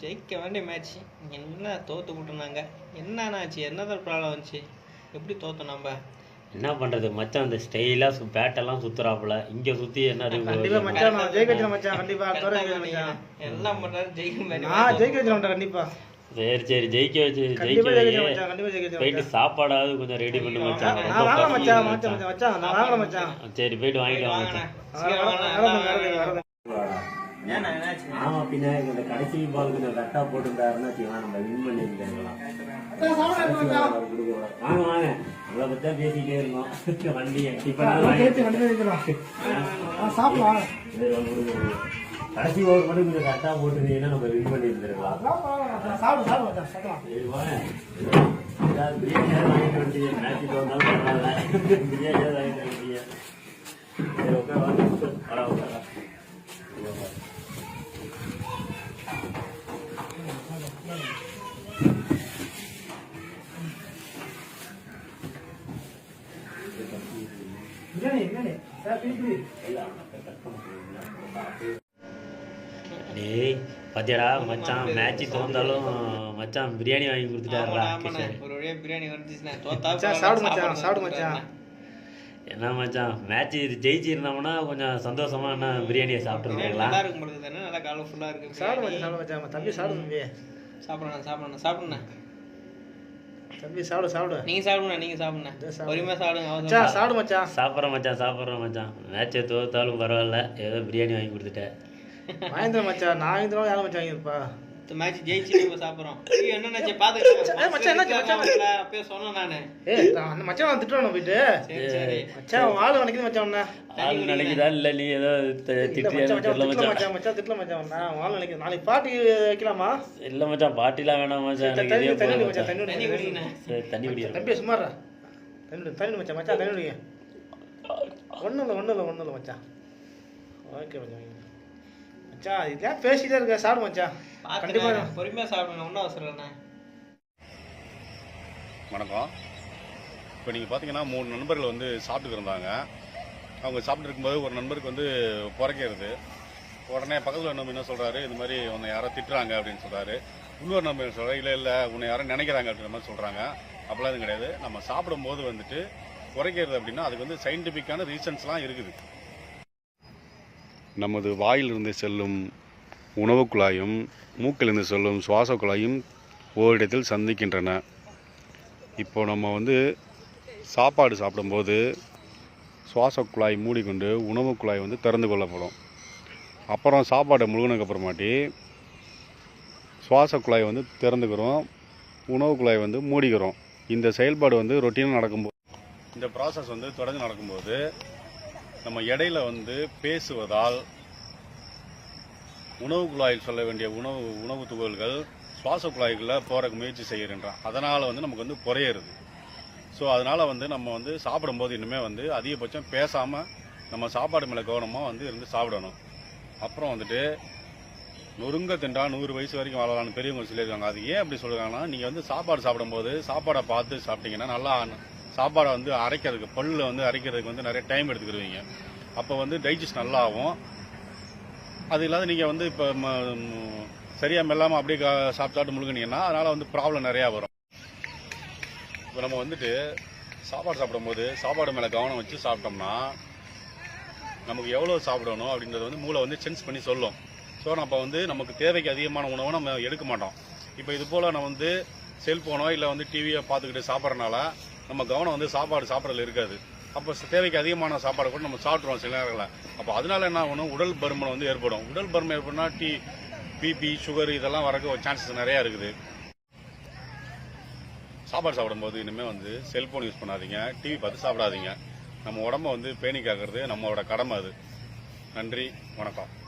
ஜெயிக்க வேண்டிய மேட்ச் என்ன தோத்து விட்டுனாங்க என்னண்ணா ஆச்சு? என்னதான் ப்ராப்ளம் வந்துச்சு? எப்படி தோத்தோம் நம்ம? என்ன பண்றது? மச்சான் அந்த ஸ்டைலா பேட்டெல்லாம் சுத்துறாப்புல. இங்க சுத்தி என்ன எல்லாம் பண்றாரு ஜெயிக்க வேண்டிய நான் ஜெயிக்க வச்சிருக்கேன் கண்டிப்பா. சரி சரி. ஜெயிக்க வச்சு ஜெயிக்க போயிட்டு சாப்பாடாவது கொஞ்சம் ரெடி பண்ணு மச்சான். சரி போயிட்டு வாங்கிட்டு வாங்க வாங்கண்ணா. மச்சான். ஆமா பின்ன இந்த கடைசி பால் கொஞ்சம் கரெக்டா போட்டுருந்தாருன்னா நம்ம வின் பண்ணிருக்கலாம் வாங்க வாங்க. நம்மளை பத்தி தான் பேசிட்டே இருந்தோம். வண்டி ஆ, சாப்பிடலாம். கடைசி ஓவர் மட்டும் கொஞ்சம் கரெக்டா போட்டுருந்தீங்கன்னா நம்ம வின் பண்ணிருந்திருக்கலாம் சாப்பிடு சாப்பிடு மச்சான் சாப்பிடலாம். சரி வாங்க. ஏதாவது பிரியாணி வாங்கிட்டு வந்துட்டீங்க. மேட்ச்சுக்கு வந்தாலும் பரவாயில்ல. பிரியாணி வாங்கிட்டு டேய் பாத்தியாடா மச்சான் மேட்ச் தோந்தாலும் மச்சான் பிரியாணி வாங்கி கொடுத்துட்டாருடா ஒரு வழியா பிரியாணி தோத்தா மச்சான், சாப்பிடு மச்சான், சாப்பிடு மச்சான். என்ன மச்சான் மேட்ச் இது ஜெயிச்சிருந்தோம்னா கொஞ்சம் சந்தோஷமா என்ன பிரியாணியை பிரியாணி சாப்பிட்டுருக்கீங்களா நல்லா இருக்கும் பொழுது தானே நல்லா கலர்ஃபுல்லா இருக்கு சாப்பிடு. மச்சான் சாப்பிடு மச்சான் தம்பி சாப்பிடு தம்பி. சாப்பிடணும் சாப்பிடணும் சாப்பிடுண்ணா. தம்பி சாப்பிடு சாப்பிடு. நீங்க சாப்பிடுண்ணா நீங்க சாப்பிடுண்ணா இதோ சாப்பிடு. பொறுமையா சாப்பிடுங்க மச்சான் சாப்பிடு மச்சான். சாப்பிட்றேன் மச்சான் சாப்பிட்றேன் மச்சான். மேட்சை தோத்தாலும் பரவாயில்ல. ஏதோ பிரியாணி வாங்கி கொடுத்துட்டேன். வாங்கிட்டு மச்சான். நான் வாங்கிட்டு யாரும் மச்சான் வாங்கியிருப்பா? மேட்ச் ஜெயிச்சு நம்ம சாப்பிடுறோம். ஐயோ என்னண்ணாச்சு பாத்துக்கிட்டேன் ஏய், மச்சான், என்னாச்சு, மச்சான்? அப்பயே சொன்னேன் நானு. ஏ அந்த மச்சான் நான் திட்டுவானு போயிட்டு? சரி சரி. மச்சான் உன் ஆளு நினைக்குது மச்சான் ஆள் நினைக்குதா இல்லை நீ ஏதோ த- இல்ல திட்டியான்னு மச்சான் தெரியல மச்சான். மச்சான். மச்சான் மச்சான் திட்டல மச்சான் உன் ஆளு நினைக்குது. நாளைக்கு பாட்டி வைக்கலாமா? இல்லை மச்சான் பாட்டிலாம் வேணாம் மச்சான். தண்ணி தண்ணி மச்சான். தண்ணி தண்ணி குடி. குடிங்கண்ணா சரி தண்ணி குடிக்கிறேன். தம்பி சுமாரா தண்ணி தண்ணி மச்சான் மச்சான் தண்ணி குடிங்க. ஒன்றும் இல்லை ஒன்றும் இல்லை ஒன்றும் இல்லை மச்சான். ஓகே மச்சான் மச்சான் இதெல்லாம் பேசிட்டே இருக்க? சாப்பிடு மச்சான். கண்டிப்பா பாத்துக்கிறேன் பொறுமையா சாப்பிடுங்க ஒன்றும் அவசரம் இல்லைண்ணா. வணக்கம். இப்போ நீங்கள் பார்த்தீங்கன்னா மூணு நண்பர்கள் வந்து சாப்பிட்டுட்டு இருந்தாங்க. அவங்க சாப்பிட்டு இருக்கும்போது ஒரு நண்பருக்கு வந்து புறக்கிறது உடனே பக்கத்தில் நம்ம என்ன சொல்கிறாரு இந்த மாதிரி உன்னை யாரோ திட்டுறாங்க அப்படின்னு சொல்கிறாரு இன்னொரு என்ன சொல்கிறாரு இல்லை இல்லை உன்னை யாரும் நினைக்கிறாங்க அப்படின்ற மாதிரி சொல்கிறாங்க அப்படிலாம் எதுவும் கிடையாது. நம்ம சாப்பிடும்போது வந்துட்டு குறைக்கிறது அப்படின்னா அதுக்கு வந்து சயின்டிஃபிக்கான ரீசன்ஸ்லாம் இருக்குது. நமது வாயிலிருந்து செல்லும் உணவு குழாயும் மூக்கிலிருந்து செல்லும் சுவாச குழாயும் ஓரிடத்தில் சந்திக்கின்றன. இப்போ நம்ம வந்து சாப்பாடு சாப்பிடும்போது சுவாச குழாய் மூடிக்கொண்டு உணவு குழாய் வந்து திறந்து கொள்ளப்படும் அப்புறம் சாப்பாடை முழுகினதுக்கப்புறமாட்டி சுவாச குழாய் வந்து திறந்துக்கிறோம் உணவு குழாய் வந்து மூடிக்கிறோம். இந்த செயல்பாடு வந்து ரொட்டீனாக நடக்கும்போது இந்த ப்ராசஸ் வந்து தொடர்ந்து நடக்கும்போது நம்ம இடையில வந்து பேசுவதால் உணவு குழாயில் சொல்ல வேண்டிய உணவு உணவு துகள்கள் சுவாச குழாய்களில் போகிறக்கு முயற்சி செய்கிறேன்றான் அதனால் வந்து நமக்கு வந்து குறையிறது. ஸோ அதனால் வந்து நம்ம வந்து சாப்பிடும்போது இனிமேல் வந்து அதிகபட்சம் பேசாமல் நம்ம சாப்பாடு மேலே கவனமாக வந்து இருந்து சாப்பிடணும். அப்புறம் வந்துட்டு நொறுங்க தின்றா நூறு வயசு வரைக்கும் வாழலாம்னு பெரியவங்க சொல்லியிருக்காங்க. அது ஏன் அப்படி சொல்லுறாங்கன்னா நீங்கள் வந்து சாப்பாடு சாப்பிடும்போது சாப்பாடை பார்த்து சாப்பிட்டீங்கன்னா நல்லா சாப்பாடை வந்து அரைக்கிறதுக்கு பல்லில் வந்து அரைக்கிறதுக்கு வந்து நிறைய டைம் எடுத்துக்கிடுவீங்க. அப்போ வந்து டைஜஸ்ட் நல்லா ஆகும் அது இல்லாத நீங்கள் வந்து இப்போ சரியாக மெல்லாமல் அப்படியே சாப்பிட்டாட்டு முழுங்கினீங்கன்னா அதனால் வந்து ப்ராப்ளம் நிறையா வரும். இப்போ நம்ம வந்துட்டு சாப்பாடு சாப்பிடும்போது சாப்பாடு மேலே கவனம் வச்சு சாப்பிட்டோம்னா நமக்கு எவ்வளோ சாப்பிடணும் அப்படின்றத வந்து மூளை வந்து சென்ஸ் பண்ணி சொல்லும். ஸோ நம்ம வந்து நமக்கு தேவைக்கு அதிகமான உணவை நம்ம எடுக்க மாட்டோம். இப்போ இது போல் நம்ம வந்து செல்ஃபோனோ இல்லை வந்து டிவியோ பார்த்துக்கிட்டு சாப்பிட்றனால நம்ம கவனம் வந்து சாப்பாடு சாப்பிட்றதுல இருக்காது. அப்போ தேவைக்கு அதிகமான சாப்பாடு கூட நம்ம சாப்பிட்ருவோம் சில நேரங்களில். அப்போ அதனால என்ன ஆகணும் உடல் பருமன் வந்து ஏற்படும். உடல் பருமன் ஏற்படும்னா டி பிபி சுகர் இதெல்லாம் வரக்கு சான்சஸ் நிறையா இருக்குது. சாப்பாடு சாப்பிடும்போது இனிமேல் வந்து செல்ஃபோன் யூஸ் பண்ணாதீங்க. டிவி பார்த்து சாப்பிடாதீங்க. நம்ம உடம்ப வந்து பேணி காக்கிறது நம்மளோட கடமை அது. நன்றி. வணக்கம்.